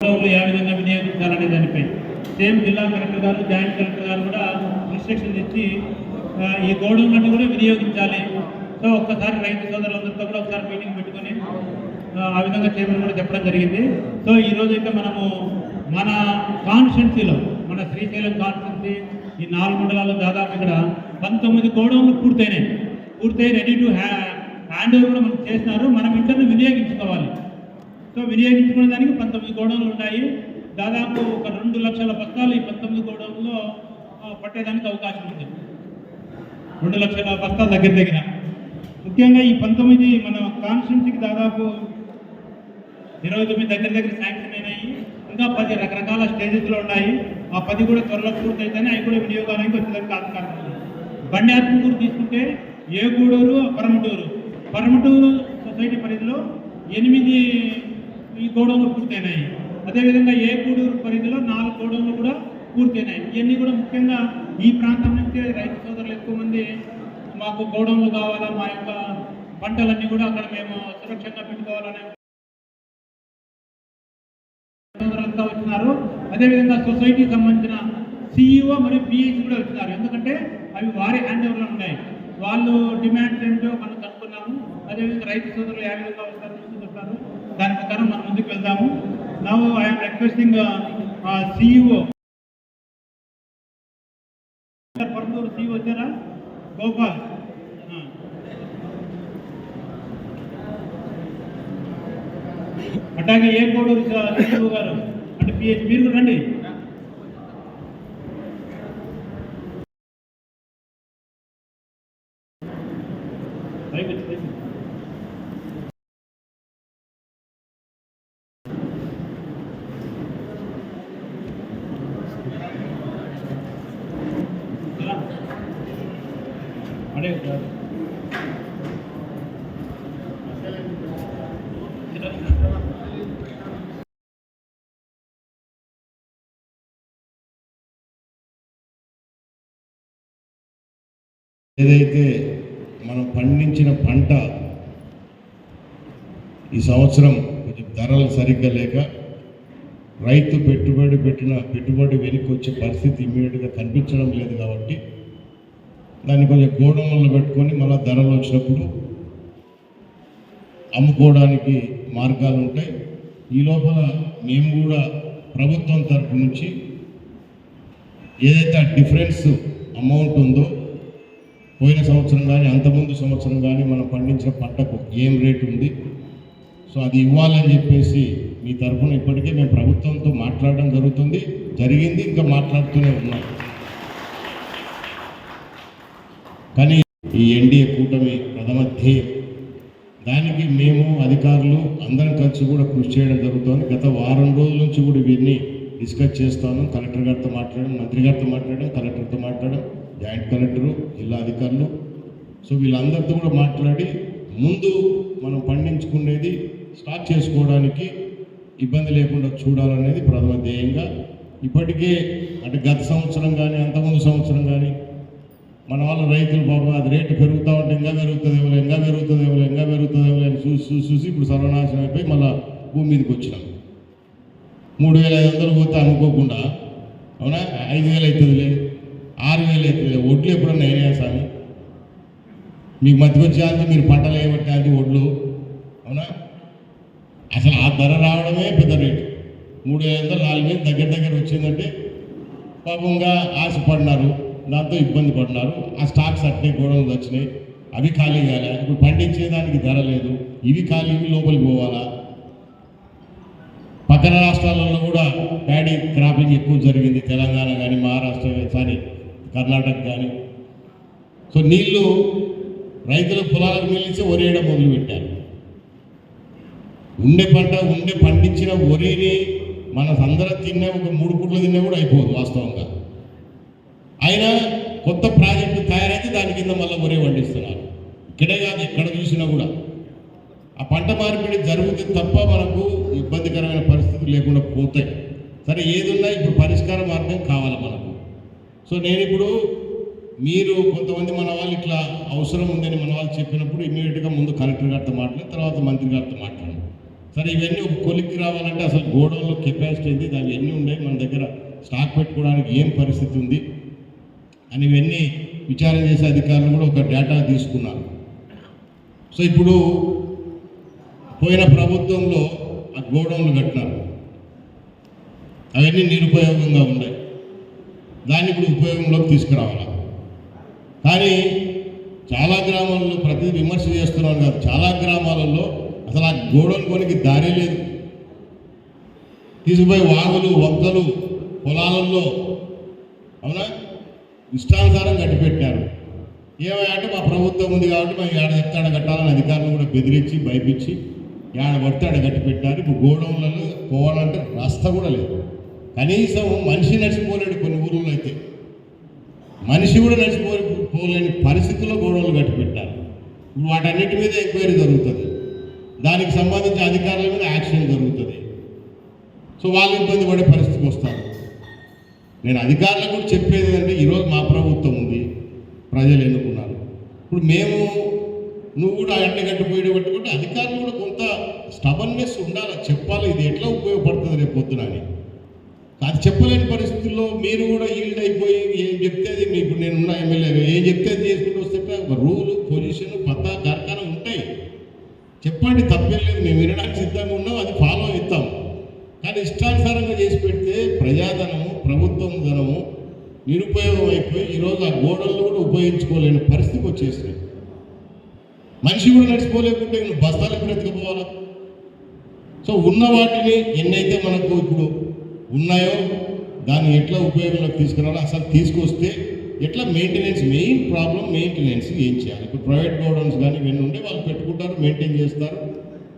ఏ విధంగా వినియోగించాలనే దానిపై సేమ్ జిల్లా కలెక్టర్ గారు జాయింట్ కలెక్టర్ గారు కూడా ఇన్స్ట్రక్షన్ ఇచ్చి ఈ గోడౌన్లను కూడా వినియోగించాలి. సో ఒక్కసారి రైతు సోదరులందరితో కూడా ఒకసారి మీటింగ్ పెట్టుకొని ఆ, విధంగా చేయమని కూడా చెప్పడం జరిగింది. సో ఈ రోజు అయితే మనము మన కాన్స్టిట్యున్సీలో మన శ్రీశైలం కాన్స్టిట్యున్సీ ఈ నాలుగు మండలాలు దాదాపు ఇక్కడ పంతొమ్మిది గోడౌన్లు పూర్తయినాయి. పూర్తయి రెడీ టు హ్యాండ్ ఓవర్ కూడా మనం చేసినారు. మనం ఇంటర్ను వినియోగించుకోవాలి. సో వినియోగించుకునే దానికి పంతొమ్మిది గోడౌన్లు ఉన్నాయి దాదాపు ఒక రెండు లక్షల బస్తాలు ఈ పంతొమ్మిది గోడౌన్లో పట్టేదానికి అవకాశం ఉంది. రెండు లక్షల బస్తాలు దగ్గర దగ్గర. ముఖ్యంగా ఈ పంతొమ్మిది మన కాన్స్టిట్యూన్సీకి దాదాపు ఇరవై తొమ్మిది దగ్గర దగ్గర శాంక్షన్ అయినాయి. ఇంకా పది రకరకాల స్టేజెస్లో ఉన్నాయి. ఆ పది కూడా త్వరలో పూర్తయితేనే అవి కూడా వినియోగానికి వచ్చేదానికి ఆస్కారం ఉంది. బండి ఆత్మకూరు తీసుకుంటే ఏగూడూరు పరమటూరు. పరమటూరు సొసైటీ పరిధిలో ఎనిమిది ఈ గోడౌన్లు పూర్తయినాయి. అదేవిధంగా ఏ గూడూరు పరిధిలో నాలుగు గోడౌన్లు కూడా పూర్తయినాయి. ఇవన్నీ కూడా ముఖ్యంగా ఈ ప్రాంతం నుంచి రైతు సోదరులు ఎక్కువ మంది మాకు గోడౌన్లు కావాలా మా యొక్క పంటలన్నీ కూడా అక్కడ మేము సురక్షంగా పెట్టుకోవాలనే సోదరులంతా వచ్చినారు. అదేవిధంగా సొసైటీకి సంబంధించిన సిఇఓ మరియు పిహెచ్ కూడా వచ్చినారు. ఎందుకంటే అవి వారి హ్యాండ్ ఓవర్లో ఉన్నాయి. వాళ్ళు డిమాండ్స్ ఏంటో మనం కనుక్కున్నాము. అదేవిధంగా రైతు సోదరులు ఏ విధంగా వస్తారు దాని ప్రకారం మనం ముందుకు వెళ్తాము now I'm requesting CEO Parturu CEO వచ్చారా? గోపాల్. అట్లాగే ఏ కోడూరు సిఇఓ గారు? అంటే పిహెచ్ మీరు రండి. అడే ఏదైతే మనం పండించిన పంట ఈ సంవత్సరం కొంచెం ధరలు సరిగ్గా లేక రైతు పెట్టుబడి పెట్టిన పెట్టుబడి వెనక్కి వచ్చే పరిస్థితి ఇమీడియట్గా కనిపించడం లేదు కాబట్టి దాన్ని కొంచెం గోడౌన్లో పెట్టుకొని మళ్ళీ ధరలు వచ్చినప్పుడు అమ్ముకోవడానికి మార్గాలు ఉంటాయి. ఈ లోపల మేము కూడా ప్రభుత్వం తరపు నుంచి ఏదైతే డిఫరెన్స్ అమౌంట్ ఉందో పోయిన సంవత్సరం కానీ అంతకుముందు సంవత్సరం కానీ మనం పండించిన పంటకు ఏం రేటు ఉంది? సో అది ఇవ్వాలని చెప్పేసి మీ తరఫున ఇప్పటికే మేము ప్రభుత్వంతో మాట్లాడడం జరుగుతుంది. జరిగింది ఇంకా మాట్లాడుతూనే ఉన్నాం. కానీ ఈ ఎన్డీఏ కూటమి ప్రథమ ధ్యేయం. దానికి మేము అధికారులు అందరం కలిసి కూడా కృషి చేయడం జరుగుతుంది. గత వారం రోజుల నుంచి కూడా వీరిని డిస్కస్ చేస్తాను. కలెక్టర్ గారితో మాట్లాడడం మంత్రి గారితో మాట్లాడడం కలెక్టర్తో మాట్లాడడం జాయింట్ కలెక్టరు జిల్లా అధికారులు. సో వీళ్ళందరితో కూడా మాట్లాడి ముందు మనం పండించుకునేది స్టార్ట్ చేసుకోవడానికి ఇబ్బంది లేకుండా చూడాలనేది ప్రథమ ధ్యేయంగా. ఇప్పటికే అంటే గత సంవత్సరం కానీ అంతకుముందు సంవత్సరం కానీ మన వల్ల రైతులు పాపం అది రేటు పెరుగుతూ ఉంటే ఇంకా పెరుగుతుందేమో ఇంకా పెరుగుతుందేమో ఇంకా పెరుగుతుందేమో అని చూసి చూసి చూసి ఇప్పుడు సర్వనాశనం అయిపోయి మళ్ళా భూమి మీదకి వచ్చినాం. మూడు వేల ఐదు వందలు పోతే అనుకోకుండా అవునా? ఐదు వేలు అవుతుందిలే ఆరు వేలు అవుతుందిలే ఒడ్లు ఎప్పుడన్నా నేనే స్వామి? మీకు మధ్యవచ్చేది మీరు పంటలు వేయబట్టే ఒడ్లు అవునా? అసలు ఆ ధర రావడమే పెద్ద రేటు. మూడు వేల వందలు నాలుగు వేలు దగ్గర దగ్గర వచ్చిందంటే పాపంగా ఆశపడినారు. దాంతో ఇబ్బంది పడినారు. ఆ స్టాక్స్ అట్టే గోడలు వచ్చినాయి. అవి ఖాళీ కాలే. ఇప్పుడు పండించేదానికి ధర లేదు. ఇవి ఖాళీ ఇవి లోపలికి పోవాలా? పక్కన రాష్ట్రాలలో కూడా ప్యాడీ క్రాపింగ్ ఎక్కువ జరిగింది. తెలంగాణ కానీ మహారాష్ట్ర సారీ కర్ణాటక కానీ సో నీళ్ళు రైతుల పొలాలకు నిలిచి ఒరేయడం మొదలుపెట్టారు? ఉండే పంట ఉండే పండించిన వరిని మన అందరం తిన్నా ఒక మూడు పుట్లు తిన్నా కూడా అయిపోదు వాస్తవంగా. అయినా కొత్త ప్రాజెక్టు తయారైతే దాని కింద మళ్ళీ వరి పండిస్తున్నారు ఇక్కడే కాదు ఎక్కడ చూసినా కూడా. ఆ పంట మార్పిడి జరుగుతుంది తప్ప మనకు ఇబ్బందికరమైన పరిస్థితులు లేకుండా పోతాయి. సరే ఏదున్నా ఇప్పుడు పరిష్కార మార్గం కావాలి మనకు. సో నేను ఇప్పుడు మీరు కొంతమంది మన వాళ్ళు ఇట్లా అవసరం ఉందని మన వాళ్ళు చెప్పినప్పుడు ఇమీడియట్గా ముందు కలెక్టర్ గారితో మాట్లాడి తర్వాత మంత్రి గారితో మాట్లాడండి. సరే ఇవన్నీ ఒక కొలిక్కి రావాలంటే అసలు గోడౌన్లో కెపాసిటీ ఏంది? దాని ఎన్ని ఉన్నాయి? మన దగ్గర స్టాక్ పెట్టుకోవడానికి ఏం పరిస్థితి ఉంది? అని ఇవన్నీ విచారణ చేసే అధికారులు కూడా ఒక డేటా తీసుకున్నారు. సో ఇప్పుడు పోయిన ప్రభుత్వంలో ఆ గోడౌన్లు కట్టినారు. అవన్నీ నిరుపయోగంగా ఉన్నాయి. దాన్ని ఇప్పుడు ఉపయోగంలోకి తీసుకురావాలి? కానీ చాలా గ్రామాల్లో ప్రతి విమర్శ చేస్తున్నాను కాదు చాలా గ్రామాలలో అసలు ఆ గోడౌన్ కొనికి దారి లేదు. తీసుకుపోయి వాగులు వంకలు పొలాలలో అవునా? ఇష్టానుసారం కట్టిపెట్టారు. ఏమంటే మా ప్రభుత్వం ఉంది కాబట్టి మేము ఏడ చెప్తాడ కట్టాలని అధికారులు కూడా బెదిరించి భయపించి ఏడ పడితే ఆడ కట్టిపెట్టారు. ఇప్పుడు గోడౌన్లలో పోవాలంటే రస్తా కూడా లేదు. కనీసం మనిషి నడిచిపోలేడు కొన్ని ఊర్లలో అయితే. మనిషి కూడా నడిచిపో పోలేని పరిస్థితుల్లో గోడౌన్లు కట్టిపెట్టారు. ఇప్పుడు వాటన్నిటి మీద ఎంక్వైరీ జరుగుతుంది. దానికి సంబంధించిన అధికారుల మీద యాక్షన్ జరుగుతుంది. సో వాళ్ళు ఇబ్బంది పడే పరిస్థితికి వస్తారు. నేను అధికారులకు కూడా చెప్పేది అంటే ఈరోజు మా ప్రభుత్వం ఉంది. ప్రజలు ఎన్నుకున్నారు. ఇప్పుడు మేము నువ్వు కూడా అడ్డ కట్టిపోయి పట్టుకుంటే అధికారులు కూడా కొంత స్టబన్నెస్ ఉండాలి. చెప్పాలి. ఇది ఎట్లా ఉపయోగపడుతుంది రేపు పొద్దున అని. అది చెప్పలేని పరిస్థితుల్లో మీరు కూడా ఈల్డ్ అయిపోయి ఏం చెప్తే అది మీకు నేనున్న ఎమ్మెల్యే ఏం చెప్తే చేసుకుంటూ వస్తే ఒక రూలు పొజిషన్ పత్తా కార్ఖానా ఉంటాయి. చెప్పండి తప్పేం లేదు. మేము వినడానికి సిద్ధంగా ఉన్నాం అది ఫాలో అవుతాం కానీ ఇష్టానుసారంగా చేసి పెడితే ప్రజాధనము ప్రభుత్వం ధనము నిరుపయోగం అయిపోయి ఈరోజు ఆ గోడలను కూడా ఉపయోగించుకోలేని పరిస్థితికి వచ్చేసినాయి మనిషి కూడా నడిచిపోలేకుంటే బస్తాలకు బస్తాలు సో ఉన్న వాటిని ఎన్నైతే మనకు ఇప్పుడు ఉన్నాయో దాన్ని ఎట్లా ఉపయోగంలోకి తీసుకురావాలో అసలు తీసుకొస్తే ఎట్లా మెయింటెనెన్స్ మెయిన్ ప్రాబ్లం మెయింటెనెన్స్ ఏం చేయాలి? ఇప్పుడు ప్రైవేట్ గోడౌన్స్ కానీ ఇవన్నీ ఉంటే వాళ్ళు పెట్టుకుంటారు మెయింటైన్ చేస్తారు.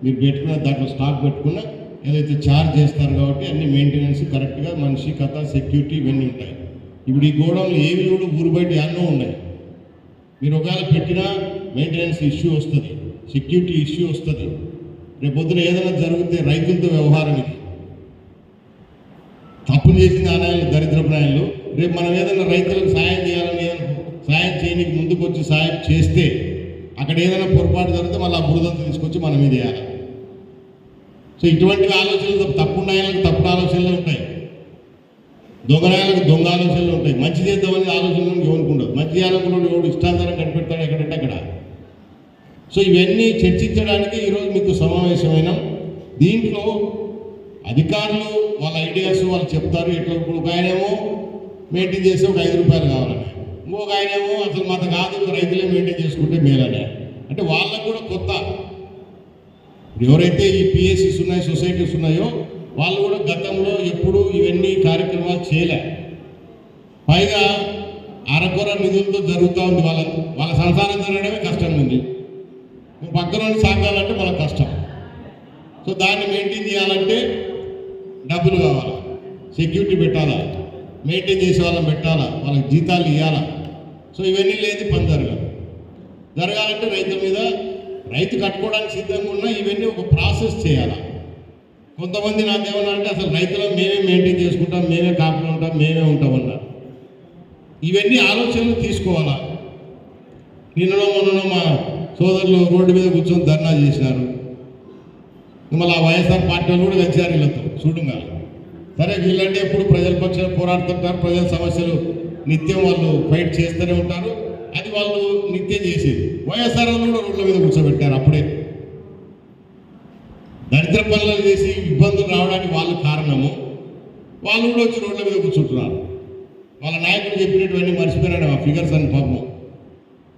మీరు పెట్టుకున్న దాంట్లో స్టాక్ పెట్టుకున్న ఏదైతే ఛార్జ్ చేస్తారు కాబట్టి అన్ని మెయింటెనెన్స్ కరెక్ట్గా మనిషి కథ సెక్యూరిటీ ఇవన్నీ ఉంటాయి. ఇప్పుడు ఈ గోడౌన్లు ఏవి కూడా ఊరు బయట ఎన్నో ఉన్నాయి. మీరు ఒకవేళ పెట్టినా మెయింటెనెన్స్ ఇష్యూ వస్తుంది సెక్యూరిటీ ఇష్యూ వస్తుంది. రేపు పొద్దున ఏదైనా జరిగితే రైతులతో వ్యవహారం ఇది. తప్పులు చేసిన ఆనాయాలు దరిద్రపు నాయాలు రేపు మనం ఏదైనా రైతులకు సాయం చేయాలని సాయం చేయడానికి ముందుకు వచ్చి సాయం చేస్తే అక్కడ ఏదైనా పొరపాటు జరిగితే మళ్ళీ ఆ బురదంతా తీసుకొచ్చి మనం మీద వేయాలి. సో ఇటువంటి ఆలోచనలు తప్పు నాయాలకు తప్పుడు ఆలోచనలు ఉంటాయి? దొంగనాయాలకు దొంగ ఆలోచనలు ఉంటాయి. మంచి చేద్దామని ఆలోచనలు ఎవరుకుండదు మంచి చేయాలనుకున్నాడు ఎవడు ఇష్టాంతరం కనిపెడతాడు ఎక్కడంటే అక్కడ. సో ఇవన్నీ చర్చించడానికి ఈరోజు మీకు సమావేశమైన దీంట్లో అధికారులు వాళ్ళ ఐడియాస్ వాళ్ళు చెప్తారు ఇట్లా ఇప్పుడు ఒక ఆయనేమో మెయింటైన్ చేస్తే ఒక ఐదు రూపాయలు కావాలని. ఇంకొక ఆయనేమో అసలు మాత కాదు రైతులే మెయింటైన్ చేసుకుంటే మేలనే. అంటే వాళ్ళకు కూడా కొత్త. ఎవరైతే ఈ పిఎస్సిస్ ఉన్నాయో సొసైటీస్ ఉన్నాయో వాళ్ళు కూడా గతంలో ఎప్పుడు ఇవన్నీ కార్యక్రమాలు చేయలే. పైగా అరకొర నిధులతో జరుగుతూ ఉంది వాళ్ళ వాళ్ళ సంసారం జరగడమే కష్టం ఉంది. పక్కన సాగాలంటే వాళ్ళకి కష్టం. సో దాన్ని మెయింటైన్ చేయాలంటే డబ్బులు కావాలి. సెక్యూరిటీ పెట్టాలా? మెయింటైన్ చేసే వాళ్ళని పెట్టాలా? వాళ్ళకి జీతాలు ఇవ్వాలా సో ఇవన్నీ లేదు పని జరగాలి. జరగాలంటే రైతుల మీద రైతు కట్టుకోవడానికి సిద్ధంగా ఉన్నా ఇవన్నీ ఒక ప్రాసెస్ చేయాలా? కొంతమంది నాకేమన్నా అంటే అసలు రైతులను మేమే మెయింటైన్ చేసుకుంటాం మేమే కాపులు ఉంటాం మేమే ఉంటామన్నారు ఇవన్నీ ఆలోచనలు తీసుకోవాలా? నిన్ననో మొన్ననో మా సోదరులు రోడ్డు మీద కూర్చొని ధర్నా చేసినారు. మళ్ళీ ఆ వైఎస్ఆర్ పార్టీ కూడా వచ్చారు వీళ్ళతో. చూడంగా సరే వీళ్ళంటే ఎప్పుడు ప్రజల పక్షాలు పోరాడుతుంటారు ప్రజల సమస్యలు నిత్యం వాళ్ళు ఫైట్ చేస్తూనే ఉంటారు. అది వాళ్ళు నిత్యం చేసేది. వైఎస్ఆర్ వాళ్ళు కూడా రోడ్ల మీద కూర్చోబెట్టారు అప్పుడే. దరిద్ర పనులు చేసి ఇబ్బందులు రావడానికి వాళ్ళు కారణము? వాళ్ళు కూడా వచ్చి రోడ్ల మీద కూర్చుంటున్నారు. వాళ్ళ నాయకులు చెప్పినటువంటి మర్చిపోయాడు ఆ ఫిగర్స్ అని పాపం.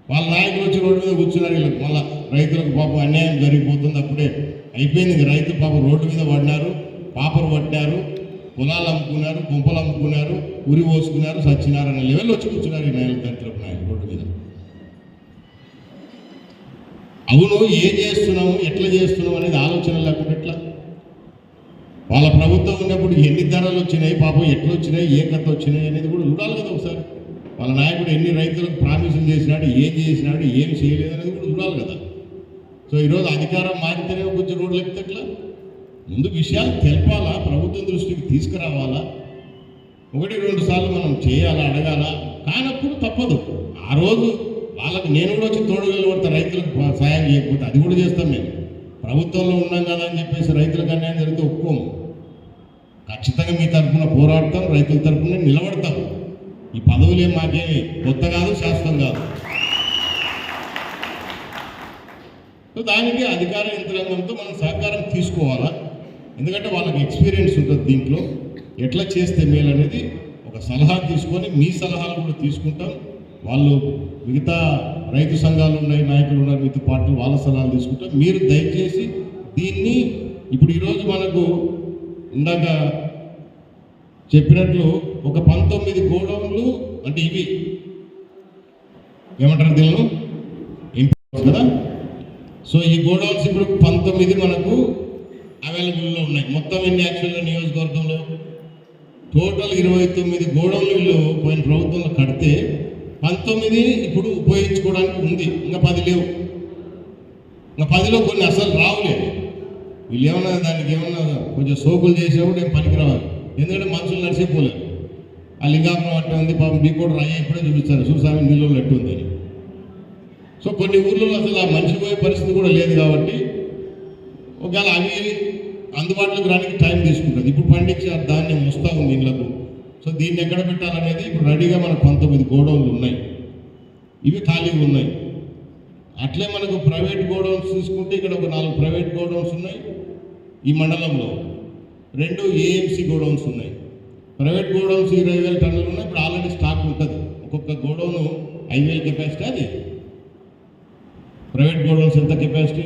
వాళ్ళ నాయకులు వచ్చి రోడ్డు మీద కూర్చున్నారు వీళ్ళకి మళ్ళీ రైతులకు పాపం అన్యాయం జరిగిపోతుంది. అప్పుడే అయిపోయింది రైతు పాపం రోడ్డు మీద పడినారు పాపరు పట్టారు పొలాలు అమ్ముకున్నారు గుంపలు అమ్ముకున్నారు ఉరి పోసుకున్నారు సచ్చినారు అనే లెవెల్ వచ్చి కూర్చున్నారు ఈ నాయకులు దరిద్రపు నాయకులు రోడ్డు మీద. అవును ఏం చేస్తున్నాము ఎట్లా చేస్తున్నాము అనేది ఆలోచన లేకుండా ఎట్లా? వాళ్ళ ప్రభుత్వం ఉన్నప్పుడు ఎన్ని ధరలు వచ్చినాయి పాపం ఎట్లా వచ్చినాయి ఏ కథ వచ్చినాయి అనేది కూడా చూడాలి కదా ఒకసారి. వాళ్ళ నాయకుడు ఎన్ని రైతులకు ప్రామిసులు చేసినాడు ఏం చేసినాడు ఏం చేయలేదు అనేది కూడా చూడాలి కదా. సో ఈరోజు అధికారం మారితేనే కొంచెం రోడ్లు ఎక్కితే ఎట్లా? ముందు విషయాలు తెలపాలా? ప్రభుత్వం దృష్టికి తీసుకురావాలా? ఒకటి రెండు సార్లు మనం చేయాలా అడగాల? కానప్పుడు తప్పదు. ఆ రోజు వాళ్ళకి నేను కూడా వచ్చి తోడు నిలబడతా రైతులకు సాయం చేయకపోతే అది కూడా చేస్తాం మేము. ప్రభుత్వంలో ఉన్నాం కదా అని చెప్పేసి రైతులకు అన్యాయం జరిగితే ఒప్పుకోము. ఖచ్చితంగా మీ తరఫున పోరాడతాం రైతుల తరఫున నిలబడతాం. ఈ పదవులు ఏం మాకేమి కొత్త కాదు శాశ్వతం కాదు. సో దానికి అధికార యంత్రాంగంతో మనం సహకారం తీసుకోవాలా? ఎందుకంటే వాళ్ళకి ఎక్స్పీరియన్స్ ఉంటుంది దీంట్లో. ఎట్లా చేస్తే మేలు అనేది ఒక సలహా తీసుకొని మీ సలహాలు కూడా తీసుకుంటాం. వాళ్ళు మిగతా రైతు సంఘాలు ఉన్నాయి నాయకులు ఉన్నారు మిగతా పార్టీలు వాళ్ళ సలహాలు తీసుకుంటే. మీరు దయచేసి దీన్ని ఇప్పుడు ఈరోజు మనకు ఇందాక చెప్పినట్లు ఒక పంతొమ్మిది గోడౌన్లు అంటే ఇవి. ఏమంటారు దీనిలో ఇంపార్టెన్స్ కదా? సో ఈ గోడౌన్స్ ఇప్పుడు పంతొమ్మిది మనకు అవైలబుల్లో ఉన్నాయి. మొత్తం ఎన్ని యాక్చువల్గా నియోజకవర్గంలో? టోటల్ ఇరవై తొమ్మిది గోడౌన్లు వీళ్ళు పోయిన ప్రభుత్వంలో కడితే పంతొమ్మిది ఇప్పుడు ఉపయోగించుకోవడానికి ఉంది. ఇంకా పది లేవు. ఇంకా పదిలో కొన్ని అసలు రావులే. వీళ్ళు ఏమన్నా దానికి ఏమన్నా కొంచెం సోకులు చేసేవాడు ఏం పనికిరావాలి. ఎందుకంటే మనుషులు నడిచిపోలేదు ఆ లింగాపురం అట్ట ఉంది. పాపం మీ కూడా రాయి ఇప్పుడే చూపిస్తారు. చూసామి నీళ్ళు అట్టు ఉంది అని. సో కొన్ని ఊర్లలో అసలు ఆ మనిషి పోయే పరిస్థితి కూడా లేదు కాబట్టి ఒకవేళ అవి అందుబాటులోకి రానికి టైం తీసుకుంటుంది. ఇప్పుడు పండించిన ఆ ధాన్యం వస్తూ ఉంది ఇళ్ళకు సో దీన్ని ఎక్కడ పెట్టాలనేది ఇప్పుడు రెడీగా మనకు పంతొమ్మిది గోడౌన్లు ఉన్నాయి. ఇవి ఖాళీగా ఉన్నాయి. అట్లే మనకు ప్రైవేట్ గోడౌన్స్ తీసుకుంటే ఇక్కడ ఒక నాలుగు ప్రైవేట్ గోడౌన్స్ ఉన్నాయి ఈ మండలంలో. రెండు ఏఎంసీ గోడౌన్స్ ఉన్నాయి. ప్రైవేట్ గోడౌన్స్ ఇరవై వేల టన్నులు ఉన్నాయి. ఇప్పుడు ఆల్రెడీ స్టాక్ ఉంటుంది. ఒక్కొక్క గోడౌన్ ఐదు వేల కెపాసిటీ అది. ప్రైవేట్ గోడౌన్స్ ఎంత కెపాసిటీ?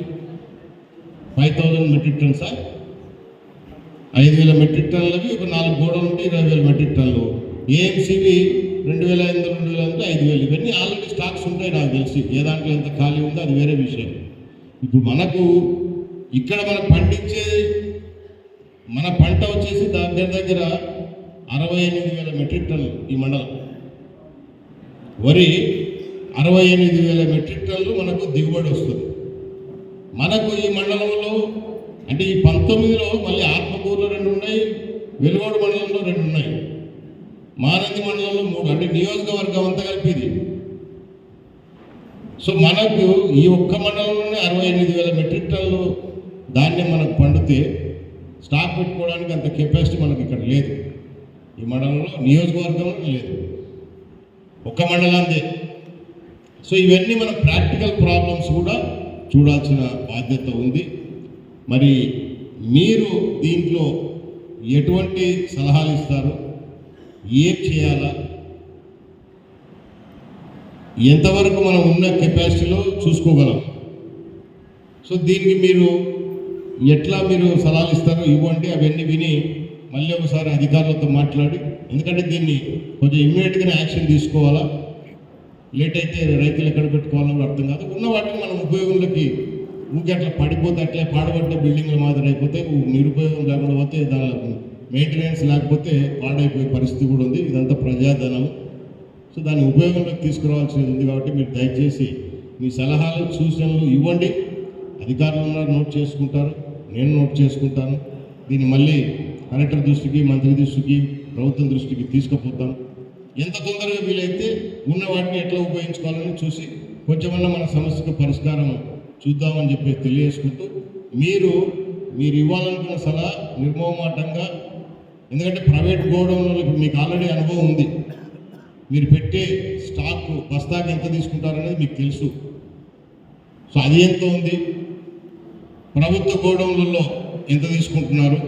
ఫైవ్ థౌజండ్ మెట్రిక్ టన్సా ఐదు వేల మెట్రిక్ టన్నులకి ఒక నాలుగు గోడలు ఉంటే ఇరవై వేల మెట్రిక్ టన్నులు. ఏఎంసీవి రెండు వేల ఐదు వందలు రెండు వేల అంటే ఐదు వేలు. ఇవన్నీ ఆల్రెడీ స్టాక్స్ ఉంటాయి నాకు తెలిసి. ఏ దాంట్లో ఎంత ఖాళీ ఉందో అది వేరే విషయం. ఇప్పుడు మనకు ఇక్కడ మనం పండించే మన పంట వచ్చేసి దగ్గర దగ్గర అరవై ఎనిమిది వేల మెట్రిక్ టన్లు ఈ మండలం. వరి అరవై ఎనిమిది వేల మెట్రిక్ టన్లు మనకు దిగుబడి వస్తుంది. మనకు ఈ మండలంలో అంటే ఈ పంతొమ్మిదిలో మళ్ళీ ఆత్మకూరులో రెండు ఉన్నాయి వెలుగోడు మండలంలో రెండు ఉన్నాయి. మానంది మండలంలో మూడు అంటే నియోజకవర్గం అంతా కలిపి ఇది. సో మనకు ఈ ఒక్క మండలంలోనే అరవై ఎనిమిది వేల మెట్రిక్ టన్నులు ధాన్యం మనకు పండితే స్టాక్ పెట్టుకోవడానికి అంత కెపాసిటీ మనకి ఇక్కడ లేదు. ఈ మండలంలో నియోజకవర్గంలో లేదు. ఒక్క మండలాందే సో ఇవన్నీ మన ప్రాక్టికల్ ప్రాబ్లమ్స్ కూడా చూడాల్సిన బాధ్యత ఉంది. మరి మీరు దీంట్లో ఎటువంటి సలహాలు ఇస్తారు? ఏం చేయాలా? ఎంతవరకు మనం ఉన్న కెపాసిటీలో చూసుకోగలం? సో దీనికి మీరు ఎట్లా మీరు సలహాలు ఇస్తారో? ఇవ్వండి అవన్నీ విని మళ్ళీ ఒకసారి అధికారులతో మాట్లాడి ఎందుకంటే దీన్ని కొంచెం ఇమ్మీడియట్గానే యాక్షన్ తీసుకోవాలా? లేట్ అయితే రైతులు ఎక్కడ పెట్టుకోవాలో అర్థం కాదు. ఉన్న వాటిని మనం ఉపయోగంలోకి ఊరికి అట్లా పడిపోతే అట్లే పాడబడ్డ బిల్డింగ్ల మాదిరి అయిపోతే నిరుపయోగం లేకుండా పోతే దాని మెయింటెనెన్స్ లేకపోతే పాడైపోయే పరిస్థితి కూడా ఉంది. ఇదంతా ప్రజాధనం. సో దాన్ని ఉపయోగంలోకి తీసుకురావాల్సింది ఉంది కాబట్టి మీరు దయచేసి మీ సలహాలు సూచనలు ఇవ్వండి. అధికారులు ఉన్నారు నోట్ చేసుకుంటారు. నేను నోట్ చేసుకుంటాను. దీన్ని మళ్ళీ కలెక్టర్ దృష్టికి మంత్రి దృష్టికి ప్రభుత్వం దృష్టికి తీసుకుపోతాం ఎంత తొందరగా వీలైతే ఉన్న వాటిని ఎట్లా ఉపయోగించుకోవాలని చూసి కొంచెమన్నా మన సమస్యకు పరిష్కారం చూద్దామని చెప్పి తెలియజేసుకుంటూ మీరు మీరు ఇవ్వాలనుకున్న సలహా నిర్మోహమాటంగా ఎందుకంటే ప్రైవేట్ గోడౌన్లకు మీకు ఆల్రెడీ అనుభవం ఉంది. మీరు పెట్టే స్టాక్ బస్తాకి ఎంత తీసుకుంటారనేది మీకు తెలుసు. సో అది ఎంత ఉంది? ప్రభుత్వ గోడౌన్లలో ఎంత తీసుకుంటున్నారు?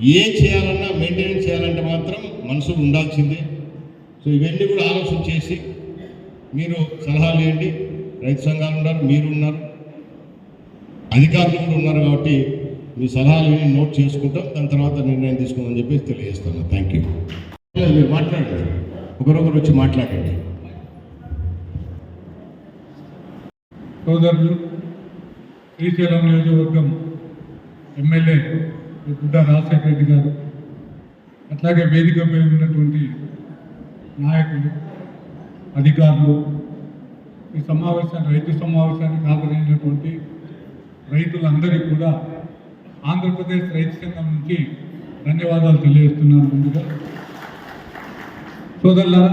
ఏం చేయాలన్నా మెయింటెనెన్స్ చేయాలంటే మాత్రం మనసు ఉండాల్సిందే. సో ఇవన్నీ కూడా ఆలోచన చేసి మీరు సలహాలు ఇవ్వండి రైతు సంఘాలు ఉన్నారు మీరు ఉన్నారు. అధికారులు కూడా ఉన్నారు కాబట్టి మీ సలహాలు విని నోట్ చేసుకుంటాం. దాని తర్వాత నిర్ణయం తీసుకుందామని చెప్పేసి తెలియజేస్తాను థ్యాంక్ యూ మీరు మాట్లాడండి. ఒకరొకరు వచ్చి మాట్లాడండి. సోదరులు శ్రీశైలం నియోజకవర్గం ఎమ్మెల్యే గుడ్డ రాజశేఖర రెడ్డి గారు అట్లాగే వేదికపై ఉన్నటువంటి నాయకులు అధికారులు ఈ సమావేశాన్ని రైతు సమావేశానికి హాజరైనటువంటి రైతులందరికీ కూడా ఆంధ్రప్రదేశ్ రైతు సంఘం నుంచి ధన్యవాదాలు తెలియజేస్తున్నాను ముందుగా. సోదరులారా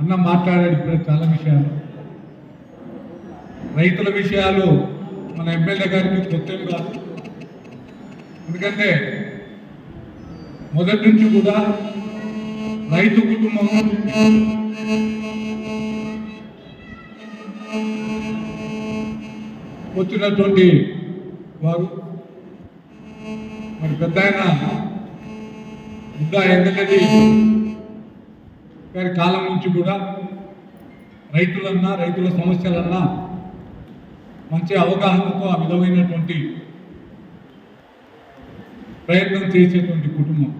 అన్న మాట్లాడాడు ఇప్పుడు చాలా విషయాలు. రైతుల విషయాలు మన ఎమ్మెల్యే గారికి కొత్త కాదు. ఎందుకంటే మొదటి నుంచి కూడా రైతు కుటుంబం వచ్చినటువంటి వారు. మరి పెద్ద ఆయన బుద్ధ ఎంగలది గారి కాలం నుంచి కూడా రైతులన్నా రైతుల సమస్యలన్నా మంచి అవగాహనతో ఆ విధమైనటువంటి ప్రయత్నం చేసేటువంటి కుటుంబం.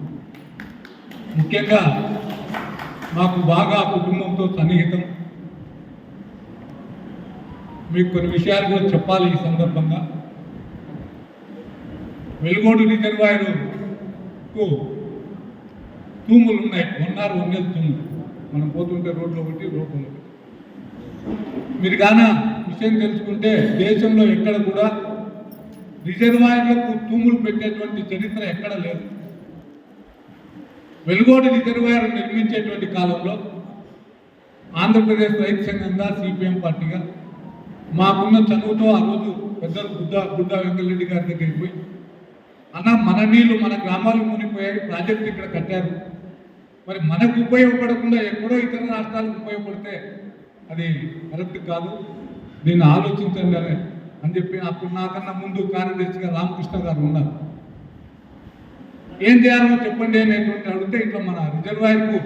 ముఖ్యంగా మాకు బాగా కుటుంబంతో సన్నిహితం. మీకు కొన్ని విషయాలు కూడా చెప్పాలి ఈ సందర్భంగా. వెలుగోడు రిజర్వాయర్కు తూములు ఉన్నాయి. ఉన్నారు ఉన్నది తూములు. మనం పోతుంటే రోడ్లో ఒకటి రోడ్లో ఒకటి. మీరు గాన విషయం తెలుసుకుంటే దేశంలో ఎక్కడ కూడా రిజర్వాయర్లకు తూములు పెట్టేటువంటి చరిత్ర ఎక్కడ లేదు. వెలుగోడు రిజర్వాయర్ నిర్మించేటువంటి కాలంలో ఆంధ్రప్రదేశ్ రైతు సంఘంగా సిపిఎం పార్టీగా మాకున్న చదువుతో ఆ రోజు పెద్దలు బుద్ధ బుద్ధ వెంకటరెడ్డి గారి దగ్గరికి పోయి అన్న మన నీళ్ళు మన గ్రామాలు మునిపోయాయి ప్రాజెక్టు ఇక్కడ కట్టారు. మరి మనకు ఉపయోగపడకుండా ఎక్కడో ఇతర రాష్ట్రాలకు ఉపయోగపడితే అది కరెక్ట్ కాదు. దీన్ని ఆలోచించండి అని అని చెప్పి అప్పుడు నాకన్నా ముందు కార్యదర్శిగా రామకృష్ణ గారు ఉన్నారు. ఏం చేయాలో చెప్పండి అనేటువంటి అడిగితే ఇట్లా మన రిజర్వాయర్కు